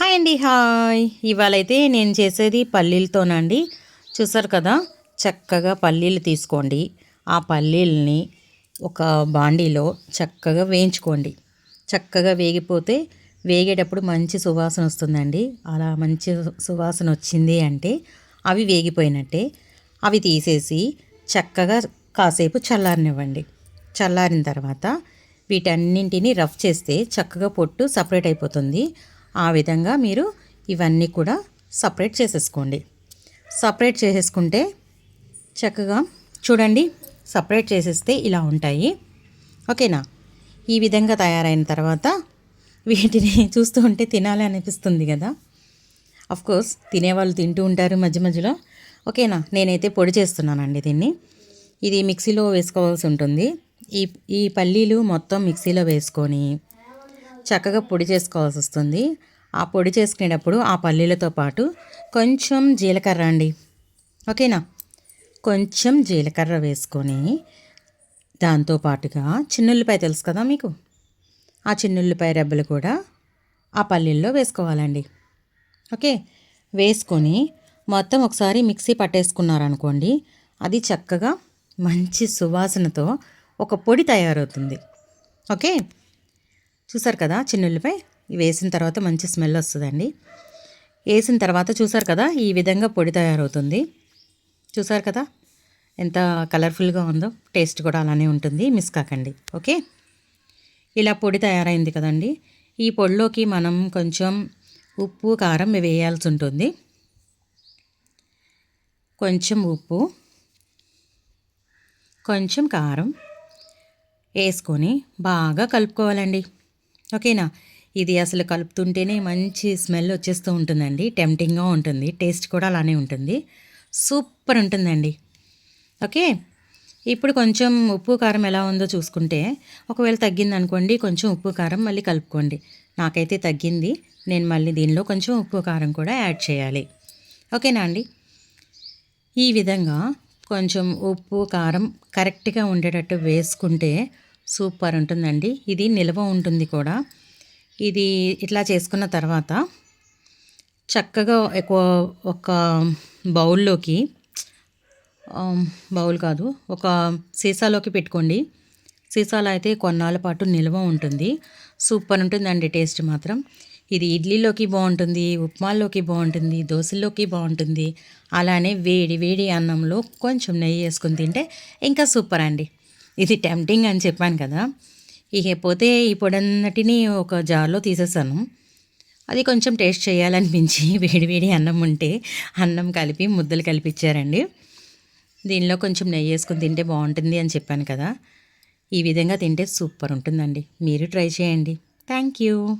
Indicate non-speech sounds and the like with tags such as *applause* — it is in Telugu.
హాయ్ అండి హాయ్. ఇవాళైతే నేను చేసేది పల్లీలతోనండి. చూసారు కదా చక్కగా పల్లీలు తీసుకోండి. ఆ పల్లీలని ఒక బాండీలో చక్కగా వేయించుకోండి. చక్కగా వేగిపోతే వేగేటప్పుడు మంచి సువాసన వస్తుందండి. అలా మంచి సువాసన వచ్చింది అంటే అవి వేగిపోయినట్టే. అవి తీసేసి చక్కగా కాసేపు చల్లారనివ్వండి. చల్లారిన తర్వాత వీటన్నింటినీ రఫ్ చేస్తే చక్కగా పొట్టు సపరేట్ అయిపోతుంది. ఆ విధంగా మీరు ఇవన్నీ కూడా సపరేట్ చేసేసుకోండి. సపరేట్ చేసేసుకుంటే చక్కగా చూడండి సపరేట్ చేసేస్తే ఇలా ఉంటాయి. ఓకేనా? ఈ విధంగా తయారైన తర్వాత వీటిని *laughs* చూస్తూ ఉంటే తినాలి అనిపిస్తుంది కదా? కోర్స్ తినేవాళ్ళు తింటూ ఉంటారు మధ్య మధ్యలో. ఓకేనా? నేనైతే పొడి చేస్తున్నానండి దీన్ని. ఇది మిక్సీలో వేసుకోవాల్సి ఉంటుంది. ఈ ఈ పల్లీలు మొత్తం మిక్సీలో వేసుకొని చక్కగా పొడి చేసుకోవాల్సి వస్తుంది. ఆ పొడి చేసుకునేటప్పుడు ఆ పల్లీలతో పాటు కొంచెం జీలకర్ర అండి. ఓకేనా? కొంచెం జీలకర్ర వేసుకొని దాంతోపాటుగా చిన్నుల్లిపాయ తెలుసు కదా మీకు? ఆ చిన్నుల్లిపాయ రెబ్బలు కూడా ఆ పల్లీల్లో వేసుకోవాలండి. ఓకే? వేసుకొని మొత్తం ఒకసారి మిక్సీ పట్టేసుకున్నారనుకోండి అది చక్కగా మంచి సువాసనతో ఒక పొడి తయారవుతుంది. ఓకే? చూసారు కదా చిన్నుల్లిపాయ వేసిన తర్వాత మంచి స్మెల్ వస్తుందండి. వేసిన తర్వాత చూసారు కదా ఈ విధంగా పొడి తయారవుతుంది. చూసారు కదా ఎంత కలర్ఫుల్గా ఉందో టేస్ట్ కూడా అలానే ఉంటుంది మిస్ కాకండి ఓకే? ఇలా పొడి తయారైంది కదండి ఈ పొడిలోకి మనం కొంచెం ఉప్పు కారం వేయాల్సి ఉంటుంది. కొంచెం ఉప్పు కొంచెం కారం వేసుకొని బాగా కలుపుకోవాలండి. ఓకేనా? ఇది అసలు కలుపుతుంటేనే మంచి స్మెల్ వచ్చేస్తూ ఉంటుందండి. టెంప్టింగ్గా ఉంటుంది. టేస్ట్ కూడా అలానే ఉంటుంది. సూపర్ ఉంటుందండి. ఓకే? ఇప్పుడు కొంచెం ఉప్పు కారం ఎలా ఉందో చూసుకుంటే ఒకవేళ తగ్గింది అనుకోండి కొంచెం ఉప్పు కారం మళ్ళీ కలుపుకోండి. నాకైతే తగ్గింది. నేను మళ్ళీ దీనిలో కొంచెం ఉప్పు కారం కూడా యాడ్ చేయాలి. ఓకేనా అండి? ఈ విధంగా కొంచెం ఉప్పు కారం కరెక్ట్గా ఉండేటట్టు వేసుకుంటే సూపర్ ఉంటుందండి. ఇది నిల్వ ఉంటుంది కూడా. ఇది ఇట్లా చేసుకున్న తర్వాత చక్కగా ఎక్కువ ఒక బౌల్లోకి బౌల్ కాదు ఒక సీసాలోకి పెట్టుకోండి. సీసాలో అయితే కొన్నాళ్ళ పాటు నిల్వ ఉంటుంది. సూపర్ ఉంటుందండి టేస్ట్ మాత్రం. ఇది ఇడ్లీలోకి బాగుంటుంది ఉప్మాల్లోకి బాగుంటుంది దోశల్లోకి బాగుంటుంది. అలానే వేడి వేడి అన్నంలో కొంచెం నెయ్యి వేసుకుని తింటే ఇంకా సూపర్ అండి. ఇది టెంప్టింగ్ అని చెప్పాను కదా. ఇక పోతే ఈ పొడన్నటిని ఒక జార్లో తీసేసాను. అది కొంచెం టేస్ట్ చేయాలనిపించి *laughs* వేడివేడి అన్నం ఉంటే అన్నం కలిపి ముద్దలు కలిపిచ్చారండి. దీనిలో కొంచెం నెయ్యి వేసుకొని తింటే బాగుంటుంది అని చెప్పాను కదా. ఈ విధంగా తింటే సూపర్ ఉంటుందండి. మీరు ట్రై చేయండి. Thank you.